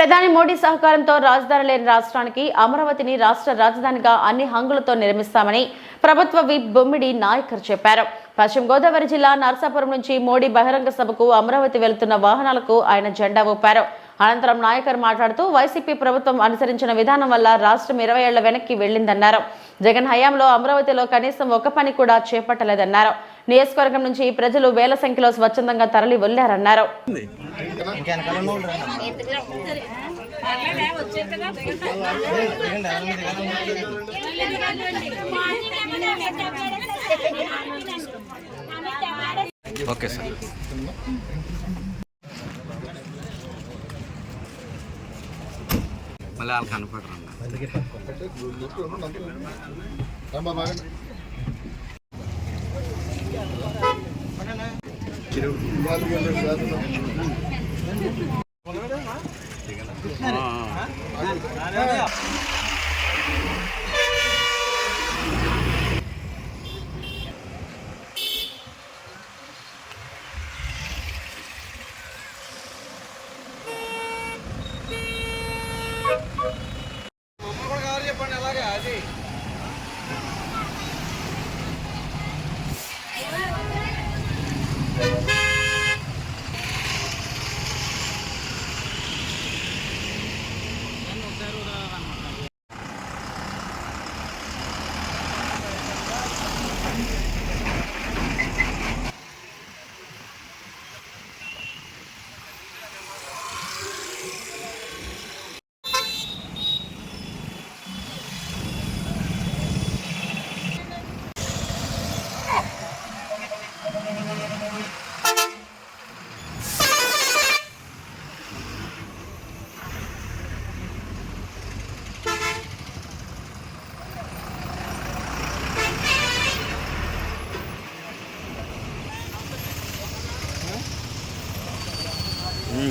ప్రధాని మోడీ సహకారంతో రాజధాని లేని రాష్ట్రానికి అమరావతిని రాష్ట్ర రాజధానిగా అన్ని హంగులతో నిర్మిస్తామని ప్రభుత్వ విప్ బొమ్మిడి నాయకర్ చెప్పారు. పశ్చిమ గోదావరి జిల్లా నర్సాపురం నుంచి మోడీ బహిరంగ సభకు అమరావతి వెళుతున్న వాహనాలకు ఆయన జెండా ఊపారు. అనంతరం నాయకర్ మాట్లాడుతూ వైసీపీ ప్రభుత్వం అనుసరించిన విధానం వల్ల రాష్ట్రం ఇరవై ఏళ్ళ వెనక్కి వెళ్ళిందన్నారు జగన్ హయాంలో అమరావతిలో కనీసం ఒక పని కూడా చేపట్టలేదన్నారు. నియోజకవర్గం నుంచి ప్రజలు వేల సంఖ్యలో స్వచ్ఛందంగా తరలి వెళ్ళారన్నారు ఓకే సార్. మళ్ళీ వాళ్ళు కనపడరు సార్ ఈ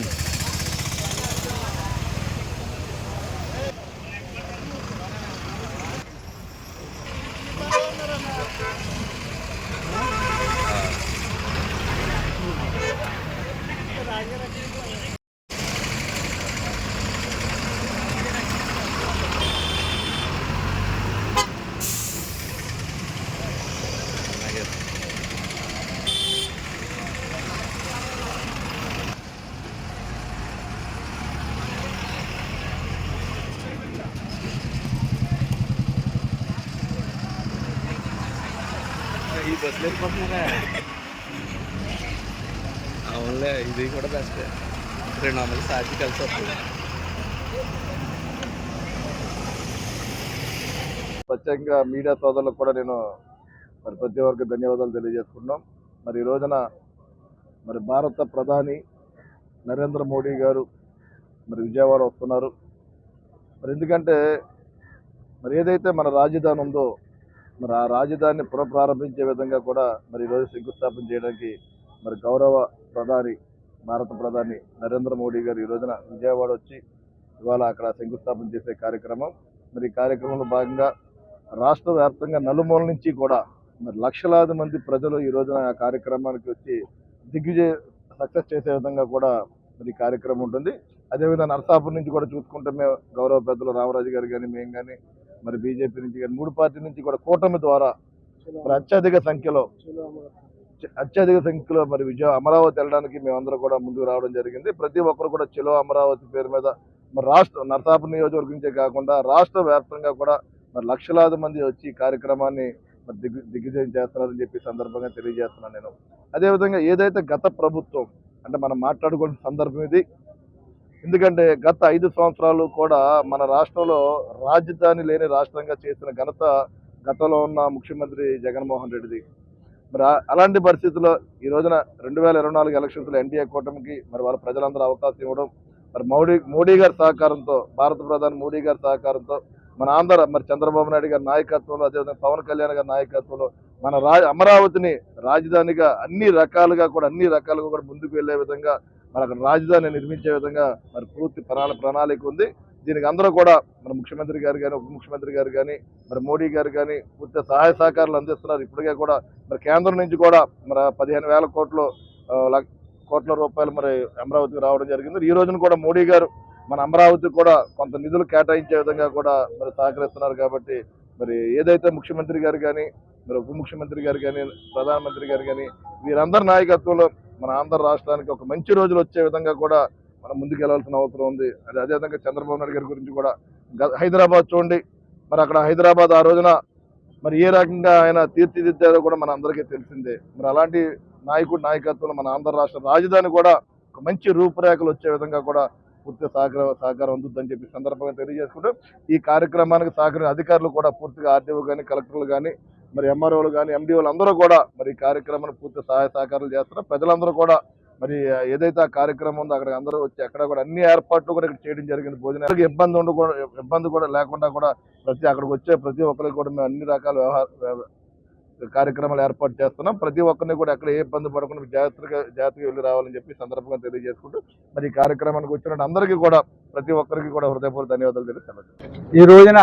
బస్సులు వెళ్ళిపోతున్నారా అవునులే ఇది కూడా బెస్ట్ రెండు వందలు సాధ్యం కలిసి వస్తుంది ప్రత్యేకంగా మీడియా సోదరులకు కూడా నేను మరి ప్రతి ఒక్కరికి ధన్యవాదాలు తెలియజేసుకున్నాం మరి ఈ రోజున మరి భారత ప్రధాని నరేంద్ర మోడీ గారు మరి విజయవాడ వస్తున్నారు. మరి ఎందుకంటే మరి ఏదైతే మన రాజధాని ఉందో మరి ఆ రాజధానిని పునఃప్రారంభించే విధంగా కూడా మరి ఈరోజు శంకుస్థాపన చేయడానికి మరి గౌరవ ప్రధాని భారత ప్రధాని నరేంద్ర మోడీ గారు ఈ రోజున విజయవాడ వచ్చి ఇవాళ అక్కడ శంకుస్థాపన చేసే కార్యక్రమం. మరి ఈ కార్యక్రమంలో భాగంగా రాష్ట్ర వ్యాప్తంగా నలుమూల నుంచి కూడా మరి లక్షలాది మంది ప్రజలు ఈ రోజున ఆ కార్యక్రమానికి వచ్చి దిగ్విజయ సక్సెస్ చేసే విధంగా కూడా మరి కార్యక్రమం ఉంటుంది. అదేవిధంగా నరసాపురం నుంచి కూడా చూసుకుంటే మేము గౌరవ పెద్దలు రామరాజు గారు కానీ మేము కానీ మరి బీజేపీ నుంచి కానీ మూడు పార్టీ నుంచి కూడా కూటమి ద్వారా మరి అత్యధిక సంఖ్యలో అత్యధిక సంఖ్యలో మరి విజయ అమరావతి వెళ్ళడానికి మేమందరం కూడా ముందుకు రావడం జరిగింది. ప్రతి ఒక్కరు కూడా చెలో అమరావతి పేరు మీద మరి రాష్ట్ర నరసాపురం నియోజకవర్గం నుంచే కాకుండా రాష్ట్ర వ్యాప్తంగా కూడా మరి లక్షలాది మంది వచ్చి కార్యక్రమాన్ని మరి దిగ్విజయం చేస్తున్నారని చెప్పి సందర్భంగా తెలియజేస్తున్నాను నేను. అదేవిధంగా ఏదైతే గత ప్రభుత్వం అంటే మనం మాట్లాడుకునే సందర్భం ఇది ఎందుకంటే గత ఐదు సంవత్సరాలు కూడా మన రాష్ట్రంలో రాజధాని లేని రాష్ట్రంగా చేసిన ఘనత గతంలో ఉన్న ముఖ్యమంత్రి జగన్మోహన్ రెడ్డిది. మరి అలాంటి పరిస్థితుల్లో ఈ రోజున రెండు వేల ఇరవై నాలుగు ఎలక్షన్స్లో ఎన్డీఏ కూటమికి మరి వాళ్ళ ప్రజలందరూ అవకాశం ఇవ్వడం మరి మోడీ మోడీ గారి సహకారంతో భారత ప్రధాని మోడీ గారి సహకారంతో మన ఆంధ్ర మరి చంద్రబాబు నాయుడు గారి నాయకత్వంలో అదేవిధంగా పవన్ కళ్యాణ్ గారి నాయకత్వంలో మన రా అమరావతిని రాజధానిగా అన్ని రకాలుగా కూడా అన్ని రకాలుగా కూడా ముందుకు వెళ్ళే విధంగా మరి అక్కడ రాజధాని నిర్మించే విధంగా మరి పూర్తి ప్రణాళిక ప్రణాళిక ఉంది. దీనికి అందరూ కూడా మన ముఖ్యమంత్రి గారు కానీ ఉప ముఖ్యమంత్రి గారు కానీ మరి మోడీ గారు కానీ పూర్తి సహాయ సహకారాలు అందిస్తున్నారు. ఇప్పటికే కూడా మరి కేంద్రం నుంచి కూడా మరి పదిహేను వేల కోట్లు కోట్ల రూపాయలు మరి అమరావతికి రావడం జరిగింది. ఈ రోజున కూడా మోడీ గారు మన అమరావతికి కూడా కొంత నిధులు కేటాయించే విధంగా కూడా మరి సహకరిస్తున్నారు కాబట్టి మరి ఏదైతే ముఖ్యమంత్రి గారు కానీ మరి ఉప ముఖ్యమంత్రి గారు కానీ ప్రధానమంత్రి గారు కానీ వీరందరి నాయకత్వంలో మన ఆంధ్ర రాష్ట్రానికి ఒక మంచి రోజులు వచ్చే విధంగా కూడా మనం ముందుకు వెళ్ళాల్సిన అవసరం ఉంది. అది అదేవిధంగా చంద్రబాబు నాయుడు గారి గురించి కూడా గ- హైదరాబాద్ చూడండి. మరి అక్కడ హైదరాబాద్ ఆ రోజున మరి ఏ రకంగా ఆయన తీర్చిదిద్దారో కూడా మన అందరికీ తెలిసిందే. మరి అలాంటి నాయకుడి నాయకత్వంలో మన ఆంధ్ర రాష్ట్ర రాజధాని కూడా ఒక మంచి రూపురేఖలు వచ్చే విధంగా కూడా పూర్తి సహకార సహకారం అందుద్దని చెప్పి సందర్భంగా తెలియజేసుకుంటూ ఈ కార్యక్రమానికి సహకరించిన అధికారులు కూడా పూర్తిగా ఆర్టీఓ కానీ కలెక్టర్లు కానీ మరి ఎంఆర్ఓలు కానీ ఎండిఓలు అందరూ కూడా మరి కార్యక్రమాన్ని పూర్తి సహాయ సహకారాలు చేస్తున్నారు. ప్రజలందరూ కూడా మరి ఏదైతే ఆ కార్యక్రమం ఉందో అక్కడ అందరూ వచ్చి అక్కడ కూడా అన్ని ఏర్పాట్లు కూడా ఇక్కడ చేయడం జరిగింది. భోజనాలకు ఇబ్బంది ఉండకూడదు ఇబ్బంది కూడా లేకుండా కూడా ప్రతి అక్కడికి వచ్చే ప్రతి ఒక్కరికి కూడా మేము అన్ని రకాల వ్యవహార కార్యక్రమాలు ఏర్పాటు చేస్తున్నాం. ప్రతి ఒక్కరిని కూడా ఎక్కడ ఏ ఇబ్బంది పడకుండా జాగ్రత్తగా జాగ్రత్తగా వెళ్ళి రావాలని చెప్పి సందర్భంగా తెలియజేసుకుంటూ మరి ఈ కార్యక్రమానికి వచ్చిన అందరికీ కూడా ప్రతి ఒక్కరికి కూడా హృదయపూర్వక ధన్యవాదాలు తెలియజేస్తున్నాను ఈ రోజున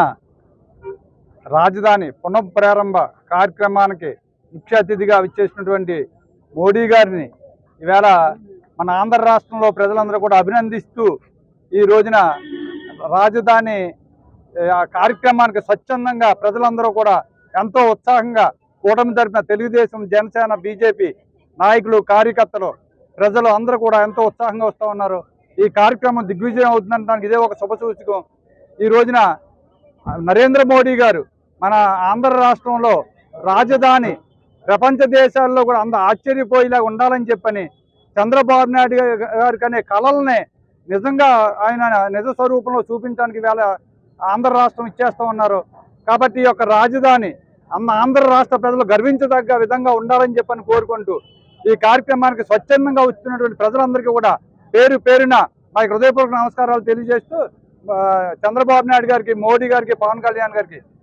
రాజధాని పునఃప్రారంభ కార్యక్రమానికి ముఖ్య అతిథిగా విచ్చేసినటువంటి మోడీ గారిని ఈవేళ మన ఆంధ్ర రాష్ట్రంలో ప్రజలందరూ కూడా అభినందిస్తూ ఈ రోజున రాజధాని ఆ కార్యక్రమానికి స్వచ్ఛందంగా ప్రజలందరూ కూడా ఎంతో ఉత్సాహంగా కూటమి జరిపిన తెలుగుదేశం జనసేన బీజేపీ నాయకులు కార్యకర్తలు ప్రజలు అందరూ కూడా ఎంతో ఉత్సాహంగా వస్తూ ఉన్నారు. ఈ కార్యక్రమం దిగ్విజయం అవుతుందనడానికి ఇదే ఒక శుభసూచకం ఈ రోజున నరేంద్ర మోడీ గారు మన ఆంధ్ర రాష్ట్రంలో రాజధాని ప్రపంచ దేశాల్లో కూడా అంత ఆశ్చర్యపోయేలా ఉండాలని చెప్పని చంద్రబాబు నాయుడు గారి అనే కళల్ని నిజంగా ఆయన నిజ స్వరూపంలో చూపించడానికి వేళ ఆంధ్ర రాష్ట్రం ఇచ్చేస్తూ ఉన్నారు. కాబట్టి ఈ యొక్క రాజధాని అన్న ఆంధ్ర రాష్ట్ర ప్రజలు గర్వించదగ్గ విధంగా ఉండాలని చెప్పని కోరుకుంటూ ఈ కార్యక్రమానికి స్వచ్ఛందంగా వచ్చినటువంటి ప్రజలందరికీ కూడా పేరు పేరున మా హృదయపూర్వక నమస్కారాలు తెలియజేస్తూ చంద్రబాబు నాయుడు గారికి మోడీ గారికి పవన్ కళ్యాణ్ గారికి